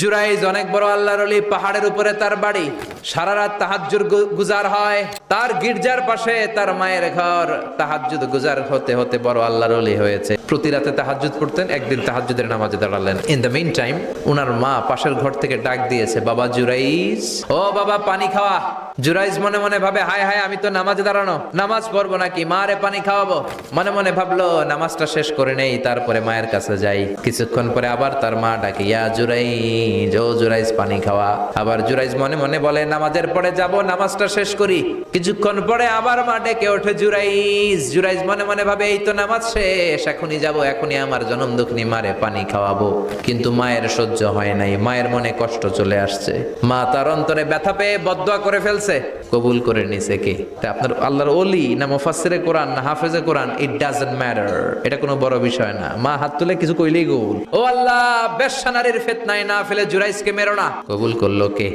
জুরাইজ অনেক বড় আল্লাহর অলি পাহাড়ের উপরে তার বাড়ি। সারা রাত তাহাজ্জুর গুজার হয়। তার গির্জার পাশে তার মায়ের ঘর। তাহাজ্জুদ গুজার হতে হতে বড় আল্লাহর অলি হয়েছে। প্রতি রাতে তাহাজ্জুদ পড়তেন, একদিন তাহাজ্জুদের নামাজে দাঁড়ালেন। ইন দ্য মেইন টাইম উনার মা পাশের ঘর থেকে ডাক দিয়েছে, বাবা জুরাইজ, ও বাবা পানি খাওয়া। জুরাইজ মনে মনে ভাবে, হায় হায়, আমি তো নামাজে দাঁড়ানো, নামাজ পড়ব নাকি? মারে পানি খাওয়াবো? মনে মনে ভাবলো, নামাজটা শেষ করে নেই, তারপরে মায়ের কাছে যাই। কিছুক্ষণ পরে আবার তার মা ডাকে, ইয়া জুরাইজ ও জুরাইজ পানি খাওয়া। আবার জুরাইজ মনে মনে বলে, নামাজের পরে যাব, নামাজটা শেষ করি। কিছুক্ষণ পরে আবার মা ডেকে ওঠে জুরাইজ জুরাইজ মনে মনে ভাবে, এই তো নামাজ শেষ, এখনই যাব, এখনই আমার জনম দুঃখনি, মারে পানি খাওয়াবো। কিন্তু মায়ের সহ্য হয় নাই, মায়ের মনে কষ্ট চলে আসছে। মা তার অন্তরে ব্যথা পেয়ে বদয়া করে ফেলছে। কবুল করে নিছে কে? তা আপনার আল্লাহর ওলি না মুফাসসিরে কোরআন না হাফেজে কোরআন ইট ডাজন্ট ম্যাটার এটা কোনো বড় বিষয় না। মা হাত তুলে কিছু কইলেই কবুল ও আল্লাহ, বেশ্যানারীর ফিতনায় না ফেলে জুরাইজকে মেরো না। কবুল করল কে?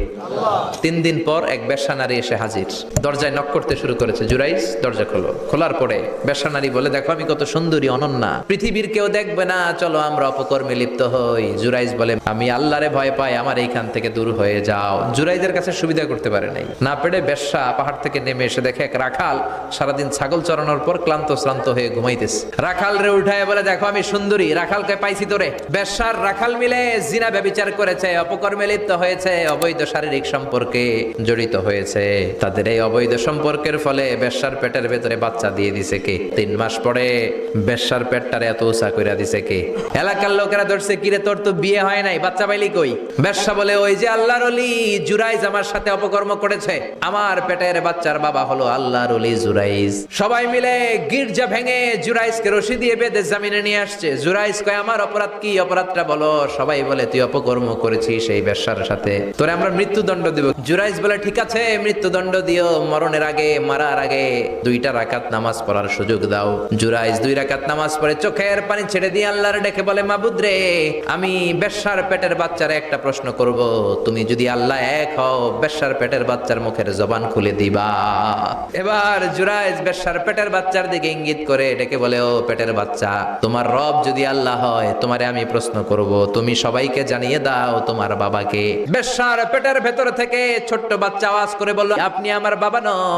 তিন দিন পর এক বেশ্যানারী এসে হাজির। দরজায় নক করতে শুরু করেছে জুরাইজ দরজা খোলো। খোলার পরে বেশ্যানারী বলে, দেখো, আমি কত সুন্দরী, অনন্যা। পৃথিবীর কেউ দেখবে না, চলো আমরা অপকর্মে লিপ্ত হই। জুরাইস বলে, আমি আল্লাহরে ভয় পাই, আমার এইখান থেকে দূর হয়ে যাও। জুরাইদের কাছে সুবিধা করতে পারে নাই। না পেরে বেশ্যা পাহাড় থেকে নেমে এসে দেখে এক রাখাল সারাদিন ছাগল চড়ানোর পর ক্লান্ত শ্রান্ত হয়ে ঘুমাইতেছে। রাখাল রে উঠায় বলে, দেখো আমি সুন্দরী, রাখালকে পাইছি তোরে। বেশ্যার রাখাল মিলে জিনা ব্যবিচার করেছে, অপকর্মে লিপ্ত হয়েছে, অবৈধ শারীরিক সম্পর্কে জড়িত হয়েছে। তাদের এই অবৈধ সম্পর্কের ফলে বেশ্যার পেটের ভেতরে বাচ্চা দিয়ে দিছে কে? তিন মাস পরে বেশ্যার পেটটারে এত উঁচা কইরা দিছে কে? এলাকার লোকেরা ধরছে, কিরে, তোর তো বিয়ে হয় নাই, বাচ্চা পাইলি কই? বেশ্যা বলে, ওই যে আল্লাহর অলি জুরাইজ আমার সাথে অপকর্ম করেছে। আমার পেটের বাচ্চার বাবা হলো আল্লাহর অলি জুরাইজ সবাই মিলে গির্জা ভেঙে জুরাইজকে রশি দিয়ে বেঁধে জামিনে নিয়ে আসছে। জুরাইজ কয়, আমার অপরাধ কি? অপরাধটা বলো। সবাই বলে, তুই অপকর্ম করেছিস সেই বেশ্যার সাথে। তোরে আমরা মৃত্যুদণ্ড দিব। জুরাইজ বলে, ঠিক আছে, মৃত্যুদণ্ড দিও। মরণের আগে, মারার আগে দুইটা রাকাত নামাজ পড়ার সুযোগ দাও। জুরাইজ দুই রাকাত নামাজ পড়ে চোখের পানি ছেড়ে দিয়ে আল্লাহর ডেকে বলে, মাবুদ রে, আমি বেশ্যার পেটের বাচ্চার একটা প্রশ্ন করব। তুমি যদি আল্লাহ এক হও, বেশ্যার পেটের বাচ্চার মুখের জবান খুলে দিবা। এবার জুরাইজ বেশার পেটের বাচ্চার দিকে ইঙ্গিত করে এটাকে বলে, ও পেটের বাচ্চা, তোমার রব যদি আল্লাহ হয়, তোমারে আমি প্রশ্ন করব, তুমি সবাইকে জানিয়ে দাও তোমার বাবাকে। বেশার পেটের ভেতর থেকে ছোট্ট বাচ্চা আওয়াজ করে বলল, আপনি আমার বাবা নন।